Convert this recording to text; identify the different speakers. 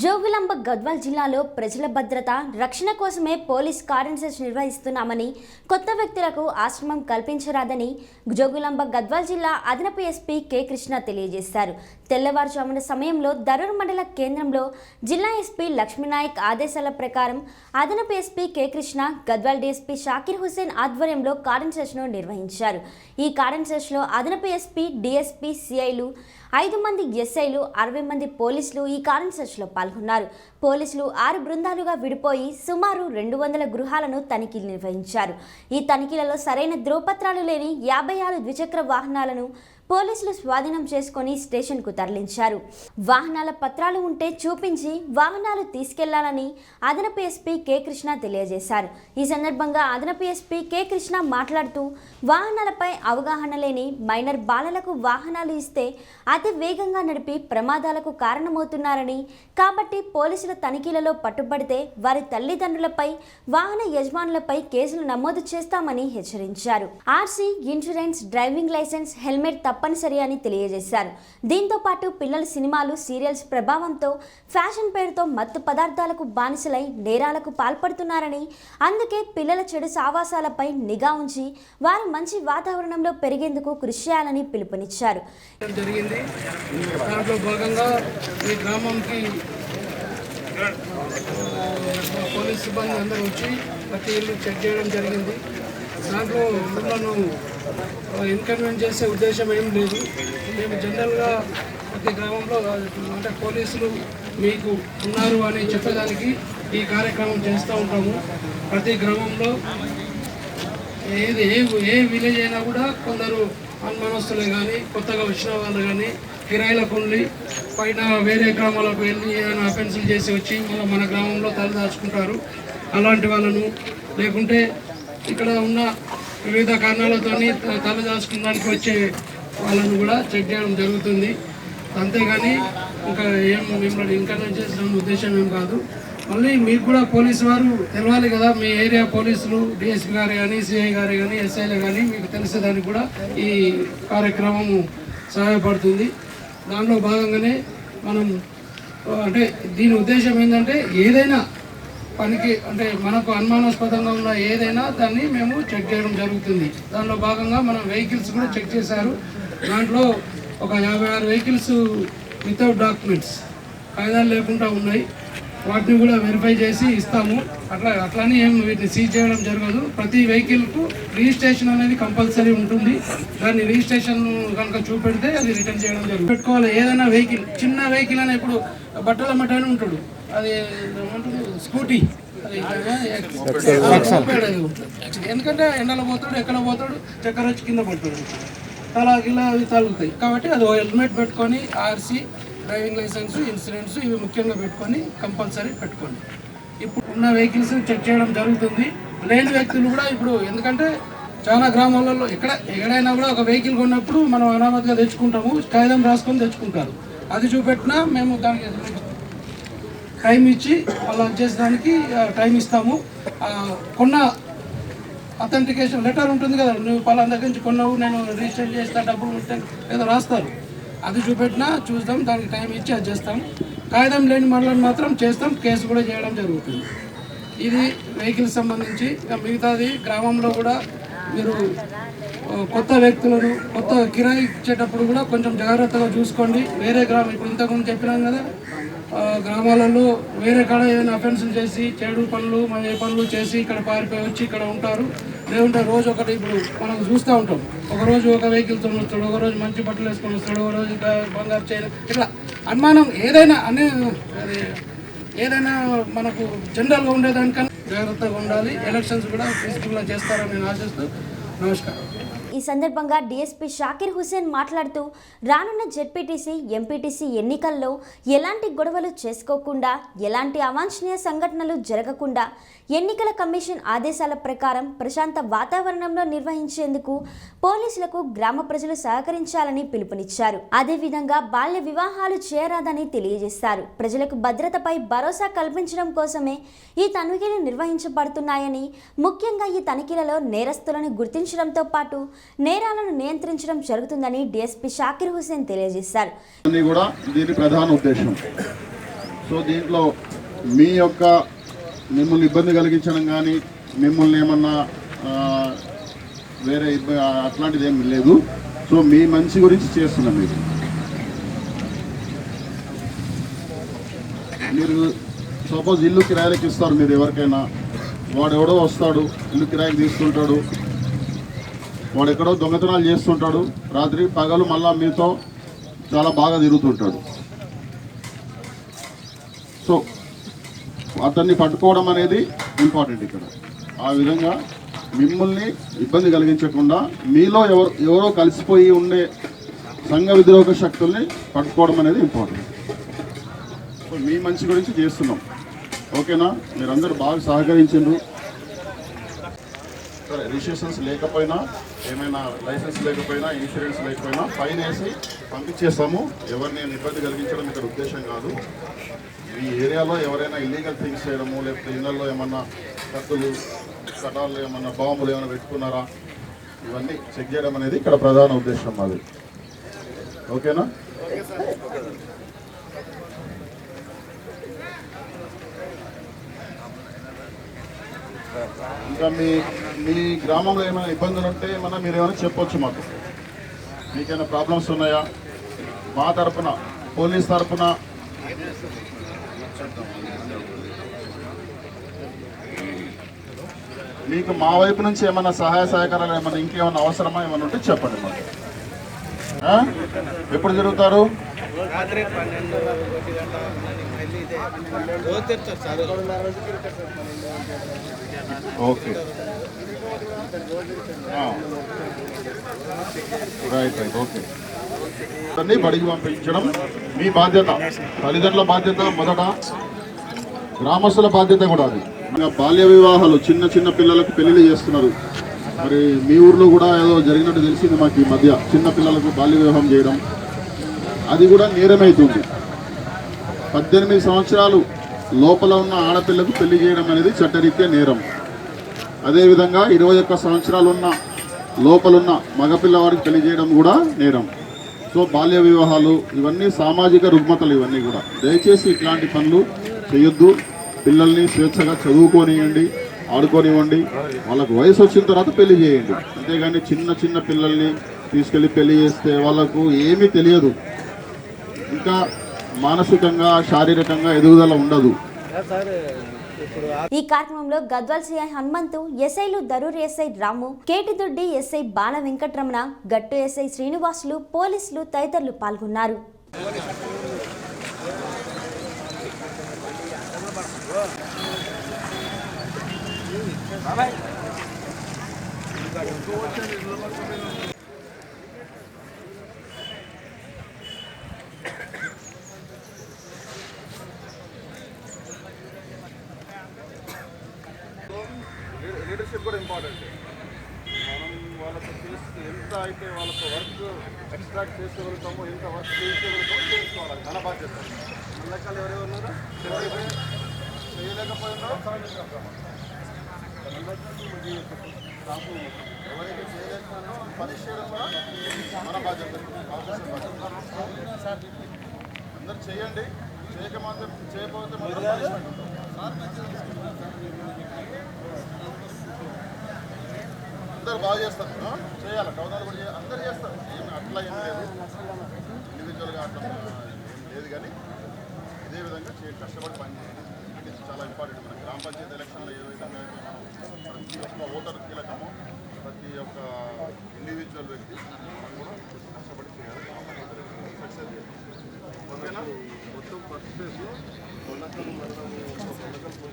Speaker 1: జోగులాంబ గద్వాల్ జిల్లాలో ప్రజల భద్రత రక్షణ కోసమే పోలీస్ కార్డెన్సెస్ నిర్వహిస్తున్నామని కొత్త వ్యక్తులకు ఆశ్రమం కల్పించరాదని జోగులాంబ గద్వాల్ జిల్లా అదనపు ఎస్పీ కె కృష్ణ తెలియజేశారు. తెల్లవారుజామున సమయంలో దరూర్ మండల కేంద్రంలో జిల్లా ఎస్పీ లక్ష్మీనాయక్ ఆదేశాల ప్రకారం అదనపు SP K Krishna Gadwal DSP Shakir Hussain ఆధ్వర్యంలో కార్డన్ సెషన్ను నిర్వహించారు. ఈ కార్డన్ సెషన్లో అదనపు ఎస్పీ డిఎస్పీ సిఐలు ఐదు మంది ఎస్ఐలు అరవై మంది పోలీసులు ఈ కారన్ సెర్చ్లో పాల్గొన్నారు. పోలీసులు ఆరు బృందాలుగా విడిపోయి సుమారు రెండు వందల గృహాలను తనిఖీలు నిర్వహించారు. ఈ తనిఖీలలో సరైన ధ్రువపత్రాలు లేని యాభై ఆరు ద్విచక్ర వాహనాలను పోలీసులు స్వాధీనం చేసుకొని స్టేషన్కు తరలించారు. వాహనాల పత్రాలు ఉంటే చూపించి వాహనాలు తీసుకెళ్ళాలని అదనపు ఎస్పీ కె కృష్ణ తెలియజేశారు. ఈ సందర్భంగా అదనపు ఎస్పీ కె కృష్ణ మాట్లాడుతూ వాహనాలపై అవగాహన లేని మైనర్ బాలలకు వాహనాలు ఇస్తే అతి వేగంగా నడిపి ప్రమాదాలకు కారణమవుతున్నారని కాబట్టి పోలీసుల తనిఖీలలో పట్టుబడితే వారి తల్లిదండ్రులపై వాహన యజమానులపై కేసులు నమోదు చేస్తామని హెచ్చరించారు. RC insurance driving licence helmet తప్పనిసరి అని తెలియజేశారు. దీంతో పాటు పిల్లల సినిమాలు సీరియల్స్ ప్రభావంతో ఫ్యాషన్ పేరుతో మత్తు పదార్థాలకు బానిసలై నేరాలకు పాల్పడుతున్నారని అందుకే పిల్లల చెడు సావాసాలపై నిఘా ఉంచి వారు మంచి వాతావరణంలో పెరిగేందుకు కృషి చేయాలని పిలుపునిచ్చారు.
Speaker 2: జరిగింది. దాంట్లో భాగంగా ఈ గ్రామంకి పోలీస్ సిబ్బంది అందరూ వచ్చి ప్రతి ఇల్లు చెక్ చేయడం జరిగింది. దాంట్లో ఊళ్ళను ఇన్కన్వీనియన్స్ చేసే ఉద్దేశం ఏం లేదు. మేము జనరల్గా ప్రతి గ్రామంలో అంటే పోలీసులు మీకు ఉన్నారు అని చెప్పడానికి ఈ కార్యక్రమం చేస్తూ ఉంటాము. ప్రతి గ్రామంలో ఏది ఏ ఏ విలేజ్ అయినా కూడా కొందరు అనుమానస్తులే కానీ కొత్తగా వచ్చిన వాళ్ళు కానీ కిరాయిల కొన్ని పైన వేరే గ్రామాలకు వెళ్ళి ఏదైనా అఫెన్సులు చేసి వచ్చి మళ్ళీ మన గ్రామంలో తలదాచుకుంటారు. అలాంటి వాళ్ళను లేకుంటే ఇక్కడ ఉన్న వివిధ కారణాలతోని తలదాచుకోవడానికి వచ్చే వాళ్ళను కూడా చెక్ చేయడం జరుగుతుంది. అంతేగాని ఇంకా ఏం మిమ్మల్ని ఎంకరేజ్ చేసిన ఉద్దేశం ఏం కాదు. మళ్ళీ మీకు కూడా పోలీసు వారు తెలవాలి కదా మీ ఏరియా పోలీసులు డిఎస్పీ గారు కానీ సిఐ గారు కానీ ఎస్ఐలు కానీ మీకు తెలిసేదానికి కూడా ఈ కార్యక్రమం సహాయపడుతుంది. దానిలో భాగంగానే మనం అంటే దీని ఉద్దేశం ఏంటంటే ఏదైనా పనికి అంటే మనకు అనుమానాస్పదంగా ఉన్న ఏదైనా దాన్ని మేము చెక్ చేయడం జరుగుతుంది. దానిలో భాగంగా మనం వెహికల్స్ కూడా చెక్ చేశారు. దాంట్లో ఒక యాభై ఆరు వెహికల్స్ వితౌట్ డాక్యుమెంట్స్ కాగితాలు లేకుండా ఉన్నాయి. వాటిని కూడా వెరిఫై చేసి ఇస్తాము. అట్లా అట్లానే ఏం వీటిని సీజ్ చేయడం జరగదు. ప్రతి వెహికల్కు రిజిస్ట్రేషన్ అనేది కంపల్సరీ ఉంటుంది. దాన్ని రిజిస్ట్రేషన్ కనుక చూపెడితే అది రిటర్న్ చేయడం జరుగుతుంది. పెట్టుకోవాలి. ఏదైనా వెహికల్ చిన్న వెహికల్ అనే ఇప్పుడు బట్టల మటని ఉంటాడు. అది స్కూటీ. ఎందుకంటే ఎండలో పోతాడు ఎక్కడ పోతాడు చక్కెర వచ్చి కింద పడతాడు తలా ఇలా అవి తగులుతాయి కాబట్టి అది హెల్మెట్ పెట్టుకొని ఆర్సీ డ్రైవింగ్ లైసెన్స్ ఇన్సూరెన్స్ ఇవి ముఖ్యంగా పెట్టుకొని కంపల్సరీ పెట్టుకోండి ఇప్పుడు ఉన్న వెహికల్స్ చెక్ చేయడం జరుగుతుంది లేని వ్యక్తులు కూడా ఇప్పుడు ఎందుకంటే చాలా గ్రామాలలో ఎక్కడ ఎక్కడైనా కూడా ఒక వెహికల్ కొన్నప్పుడు మనం అనామతిగా తెచ్చుకుంటాము కాగితం రాసుకొని తెచ్చుకుంటారు అది చూపెట్టినా మేము దానికి టైం ఇచ్చి అలా చేసేదానికి టైం ఇస్తాము. కొన్న అథెంటికేషన్ లెటర్ ఉంటుంది కదా నువ్వు పలానా దగ్గర నుంచి కొన్నావు నేను రిజిస్టర్ చేస్తా డబ్బులు ఏదో రాస్తారు. అది చూపెట్టినా చూస్తాం దానికి టైం ఇచ్చి అది చేస్తాం కాగితం లేని మళ్ళీ మాత్రం చేస్తాం కేసు కూడా చేయడం జరుగుతుంది. ఇది వెహికల్ సంబంధించి మిగతాది గ్రామంలో కూడా మీరు కొత్త వ్యక్తులను కొత్త కిరాయి ఇచ్చేటప్పుడు కూడా కొంచెం జాగ్రత్తగా చూసుకోండి. వేరే గ్రామం ఇప్పుడు ఇంతకుముందు చెప్పినాం కదా గ్రామాలలో వేరే కాడ ఏదైనా అఫెన్సులు చేసి చెడు పనులు మన ఏ పనులు చేసి ఇక్కడ పారిపోయి వచ్చి ఇక్కడ ఉంటారు. లేకుంటే రోజు ఒకటి ఇప్పుడు మనం చూస్తూ ఉంటాం. ఒక రోజు ఒక వెహికల్తో వస్తాడు ఒకరోజు మంచి బట్టలు వేసుకొని వస్తాడు ఒకరోజు ఇంకా బంగారు చేయడం ఇట్లా అనుమానం ఏదైనా అనే అది ఏదైనా మనకు జనరల్గా ఉండేదానికన్నా జాగ్రత్తగా ఉండాలి. ఎలక్షన్స్ కూడా పీస్ఫుల్గా చేస్తారని నేను ఆశిస్తూ నమస్కారం.
Speaker 1: ఈ సందర్భంగా డీఎస్పీ షాకిర్ హుసేన్ మాట్లాడుతూ రానున్న జెడ్పీటీసీ ఎంపీటీసీ ఎన్నికల్లో ఎలాంటి గొడవలు చేసుకోకుండా ఎలాంటి అవాంఛనీయ సంఘటనలు జరగకుండా ఎన్నికల కమిషన్ ఆదేశాల ప్రకారం ప్రశాంత వాతావరణంలో నిర్వహించేందుకు పోలీసులకు గ్రామ ప్రజలు సహకరించాలని పిలుపునిచ్చారు. అదేవిధంగా బాల్య వివాహాలు చేయరాదని తెలియజేశారు. ప్రజలకు భద్రతపై భరోసా కల్పించడం కోసమే ఈ తనిఖీలు నిర్వహించబడుతున్నాయని ముఖ్యంగా ఈ తనిఖీలలో నేరస్తులను గుర్తించడంతో పాటు నేరాలను నియంత్రించడం జరుగుతుందని డీఎస్పీ షాకిర్ హుసేన్ తెలియజేశారు.
Speaker 3: కూడా దీని ప్రధాన ఉద్దేశం. సో దీంట్లో మీ యొక్క మిమ్మల్ని ఇబ్బంది కలిగించడం కానీ మిమ్మల్ని ఏమన్నా వేరే ఇబ్బంది అట్లాంటిది ఏమి లేదు. సో మీ మంచి గురించి చేస్తున్నాం మీరు. మీరు సపోజ్ ఇల్లు కిరాయిలకి ఇస్తారు మీరు ఎవరికైనా. వాడు ఎవడో వస్తాడు ఇల్లు కిరాయికి తీసుకుంటాడు. వాడు ఎక్కడో దొంగతనాలు చేస్తుంటాడు. రాత్రి పగలు మళ్ళా మీతో చాలా బాగా తిరుగుతుంటాడు. సో అతన్ని పట్టుకోవడం అనేది ఇంపార్టెంట్ ఇక్కడ. ఆ విధంగా మిమ్మల్ని ఇబ్బంది కలిగించకుండా మీలో ఎవరు ఎవరో కలిసిపోయి ఉండే సంఘ విద్రోహక శక్తుల్ని పట్టుకోవడం అనేది ఇంపార్టెంట్. సో మీ మంచి గురించి చేస్తున్నాం. ఓకేనా? మీరందరూ బాగా సహకరించిండ్రు. సరే రిజిస్ట్రేషన్స్ లేకపోయినా ఏమైనా లైసెన్స్ లేకపోయినా ఇన్సూరెన్స్ లేకపోయినా ఫైన్ వేసి పంపించేస్తాము. ఎవరిని నేను ఇబ్బంది కలిగించడం ఇక్కడ ఉద్దేశం కాదు. ఈ ఏరియాలో ఎవరైనా ఇల్లీగల్ థింగ్స్ చేయడము లేకపోతే ఇళ్ళలో ఏమన్నా కత్తులు కటాలు ఏమన్నా బాంబులు ఏమైనా పెట్టుకున్నారా ఇవన్నీ చెక్ చేయడం అనేది ఇక్కడ ప్రధాన ఉద్దేశం మాది. ఓకేనా? ఇంకా మీ మీ గ్రామంలో ఏమైనా ఇబ్బందులు ఉంటే ఏమన్నా మీరు ఏమైనా చెప్పొచ్చు మాకు. మీకేమైనా ప్రాబ్లమ్స్ ఉన్నాయా? మా తరపున పోలీస్ తరపున. మీకు మా వైపు నుంచి ఏమైనా సహాయ సహకారాలు ఏమైనా ఇంకేమైనా అవసరమా? ఏమైనా ఉంటే చెప్పండి మాకు. ఎప్పుడు జరుగుతారు?
Speaker 2: రాత్రి పన్నెండు ఒకటి గంట మళ్ళీ ఇదే. రోజు sir.
Speaker 3: Okay. Right right okay బడికి పంపించడం మీ బాధ్యత. తల్లిదండ్రుల బాధ్యత మొదట. గ్రామస్తుల బాధ్యత కూడా అది. బాల్య వివాహాలు చిన్న చిన్న పిల్లలకు పెళ్ళిళ్ళు చేస్తున్నారు. మరి మీ ఊర్లో కూడా ఏదో జరిగినట్టు తెలిసింది మాకు ఈ మధ్య. చిన్న పిల్లలకు బాల్య వివాహం చేయడం. అది కూడా నేరమవుతుంది పద్దెనిమిది సంవత్సరాలు లోపల ఉన్న ఆడపిల్లకు పెళ్ళి చేయడం అనేది చట్టరీత్యా నేరం. అదేవిధంగా ఇరవై ఒక్క సంవత్సరాలు ఉన్న లోపలున్న మగపిల్లవాడికి పెళ్ళి చేయడం కూడా నేరం. సో బాల్య వివాహాలు ఇవన్నీ సామాజిక రుగ్మతలు ఇవన్నీ కూడా. దయచేసి ఇట్లాంటి పనులు చేయొద్దు. పిల్లల్ని స్వేచ్ఛగా చదువుకోనివ్వండి ఆడుకోనివ్వండి. వాళ్ళకు వయసు వచ్చిన తర్వాత పెళ్ళి చేయండి. అంతేగాని చిన్న చిన్న పిల్లల్ని తీసుకెళ్ళి పెళ్ళి చేస్తే వాళ్ళకు ఏమీ తెలియదు. ఇంకా మానసికంగా శారీరకంగా ఎదుగుదల ఉండదు.
Speaker 1: ఈ కార్యక్రమంలో గద్వాల్ సిఐ హనుమంతు ఎస్ఐలు Darur SI Ramu Ketidoddi SI Bala Venkataramana Gattu SI Srinivasulu పోలీసులు తదితరులు పాల్గొన్నారు.
Speaker 3: లీడర్షిప్ కూడా ఇంపార్టెంట్ మనం వాళ్ళతో చేస్తే ఎంత అయితే వాళ్ళతో వర్క్ ఎక్స్ట్రాక్ట్ చేసుకోగలుగుతామో ఎంత వర్క్ చేసుకోగలుగుతామో చేసుకోవాలి. మన బాధ్యత. మన లెక్కలు ఎవరెవరు ఉన్నారో? ఎవరైతే చేయలేకపోయినా కాపు ఎవరైతే చేయలేకపోయినా పనిష్ చేయడం కూడా మన బాధ్యత. అందరు చేయండి. చేయక మాత్రం చేయకపోతే ఉంటుంది. అందరు బాగా చేస్తారు. చేయాలి. కవనాలు కూడా అందరు చేస్తారు. ఏమి అట్లా ఏం లేదు. ఇండివిజువల్గా అట్లా లేదు కానీ ఇదే విధంగా చే కష్టపడి పని చాలా ఇంపార్టెంట్ మన గ్రామ పంచాయతీ ఎలక్షన్లో ఏ విధంగా ప్రతి ఒక్క ఓటర్ కీలకమో ప్రతి ఒక్క ఇండివిజువల్ వ్యక్తి మనం కూడా కష్టపడి చేయాలి. సక్సెస్ చేయాలి ఓకేనా మొత్తం ఫస్ట్ ఫేజ్లో పొన్నకం మండలం పోసేటప్పుడు